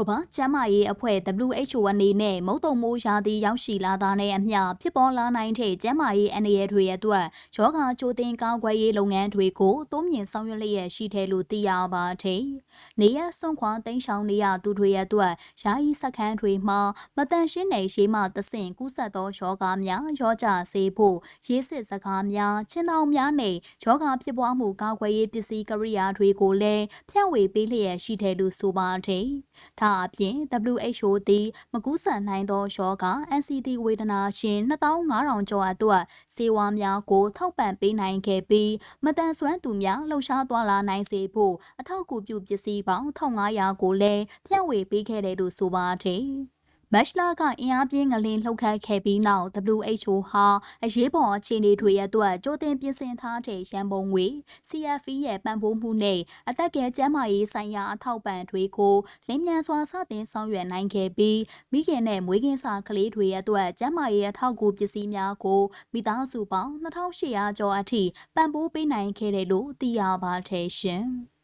ကမ္ဘာ့ကျန်းမာရေးအဖွဲ့ WHO အနေနဲ့မုတ်တုံမိုးရာသီရောက်ရှိလာတာနဲ့အမျှဖြစ်ပေါ်လာနိုင်တဲ့ကျန်းမာရေးအန္တရာယ်တွေအတွက်ရောဂါကြိုတင်ကာကွယ်ရေးလုပ်ငန်းတွေကိုတိုးမြင့်ဆောင်ရွက်လျက်ရှိတယ်လို့သိရပါတယ်။နေရဆုံးခွာတိန့်ရှောင်နေရသူတွေအတွက်ယာယီစခန်းတွေမှာမတန်ရှင်းနယ်ရှိမှသဆင့်ကူးစက်သောရောဂါများရောကြစေဖို့ရေးစစ်စကားများချင်းတောင်များနဲ့ရောဂါဖြစ်ပွားမှုကာကွယ်ရေးပစ္စည်းကရိယာတွေကိုလည်းဖြန့်ဝေပေးလျက်ရှိတယ်လို့ဆိုပါတယ်။ ဒါအပြင် WHO သည်မကူးစက်နိုင်သောရောဂါ NCD ဝေဒနာရှင်2500ကျော်အတွက်စေဝါများကိုထောက်ပံ့ပေးနိုင်ခဲ့ပြီးမတန်ဆွမ်းသူများလှုပ်ရှားသွားလာနိုင်စေဖို့အထောက်အကူပြုပစ္စည်းပေါင်း1500ကိုလည်းဖြန့်ဝေပေးခဲ့တယ်လို့ဆိုပါတယ်။ မက်ရှလာကအင်အားပြင်းငလင်လှုပ်ခတ်ခဲ့ပြီးနောက် WHO ဟာအရေးပေါ်အခြေအနေတွေအတွက်ကြိုတင်ပြင်ဆင်ထားတဲ့ရန်ပုံငွေ CFE ရဲ့ပံ့ပိုးမှုနဲ့အသက်ကယ်ကျန်းမာရေးဆိုင်ရာအထောက်ပံ့တွေကိုလင်းမြန်စွာစတင်ဆောင်ရွက်နိုင်ခဲ့ပြီးမိခင်နဲ့မွေးကင်းစာကလေးတွေအတွက်ကျန်းမာရေးအထောက်အကူပစ္စည်းများကိုမိသားစုပေါင်း2800ကျော်အထိပံ့ပိုးပေးနိုင်ခဲ့တယ်လို့သိရပါတယ်ရှင်။